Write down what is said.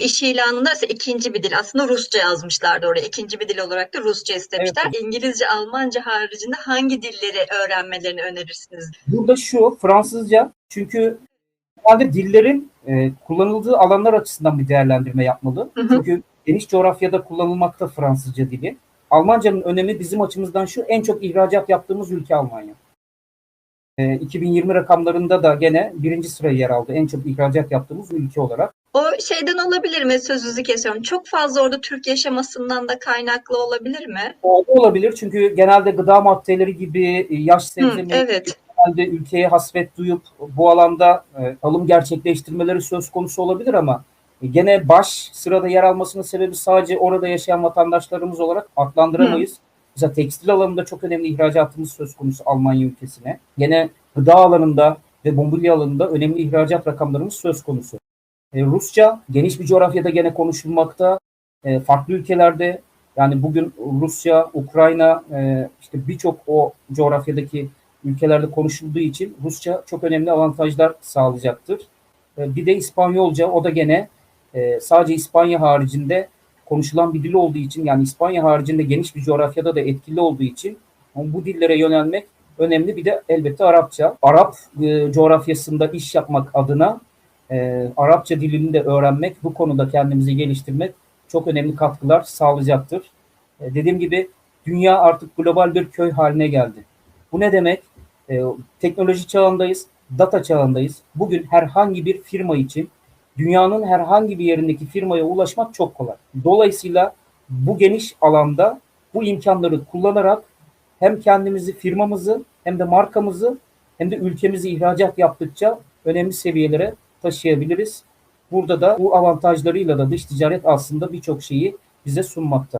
İş ilanında ise ikinci bir dil aslında Rusça yazmışlardı oraya. İkinci bir dil olarak da Rusça istemişler. İngilizce, Almanca haricinde hangi dilleri öğrenmelerini önerirsiniz? Burada şu Fransızca çünkü herhalde dillerin e, kullanıldığı alanlar açısından bir değerlendirme yapmalı. Hı hı. Çünkü geniş coğrafyada kullanılmakta Fransızca dili. Almanca'nın önemi bizim açımızdan şu en çok ihracat yaptığımız ülke Almanya. E, 2020 rakamlarında da gene birinci sıraya yer aldı en çok ihracat yaptığımız ülke olarak. O şeyden olabilir mi? Sözünüzü kesiyorum. Çok fazla orada Türk yaşamasından da kaynaklı olabilir mi? O olabilir çünkü genelde gıda maddeleri gibi e, yaş Hı, sebze evet. herhalde ülkeye hasret duyup bu alanda e, alım gerçekleştirmeleri söz konusu olabilir ama e, gene baş sırada yer almasının sebebi sadece orada yaşayan vatandaşlarımız olarak adlandıramayız. Mesela tekstil alanında çok önemli ihracatımız söz konusu Almanya ülkesine. Gene gıda alanında ve mobilya alanında önemli ihracat rakamlarımız söz konusu. E, Rusça geniş bir coğrafyada gene konuşulmakta. E, farklı ülkelerde yani bugün Rusya, Ukrayna e, işte birçok o coğrafyadaki ülkelerde konuşulduğu için Rusça çok önemli avantajlar sağlayacaktır. E, bir de İspanyolca o da gene e, sadece İspanya haricinde konuşulan bir dil olduğu için yani İspanya haricinde geniş bir coğrafyada da etkili olduğu için bu dillere yönelmek önemli. Bir de elbette Arapça. Arap e, coğrafyasında iş yapmak adına e, Arapça dilini de öğrenmek, bu konuda kendimizi geliştirmek çok önemli katkılar sağlayacaktır. E, dediğim gibi dünya artık global bir köy haline geldi. Bu ne demek? E, teknoloji çağındayız, data çağındayız. Bugün herhangi bir firma için dünyanın herhangi bir yerindeki firmaya ulaşmak çok kolay. Dolayısıyla bu geniş alanda bu imkanları kullanarak hem kendimizi, firmamızı hem de markamızı hem de ülkemizi ihracat yaptıkça önemli seviyelere taşıyabiliriz. Burada da bu avantajlarıyla da dış ticaret aslında birçok şeyi bize sunmakta.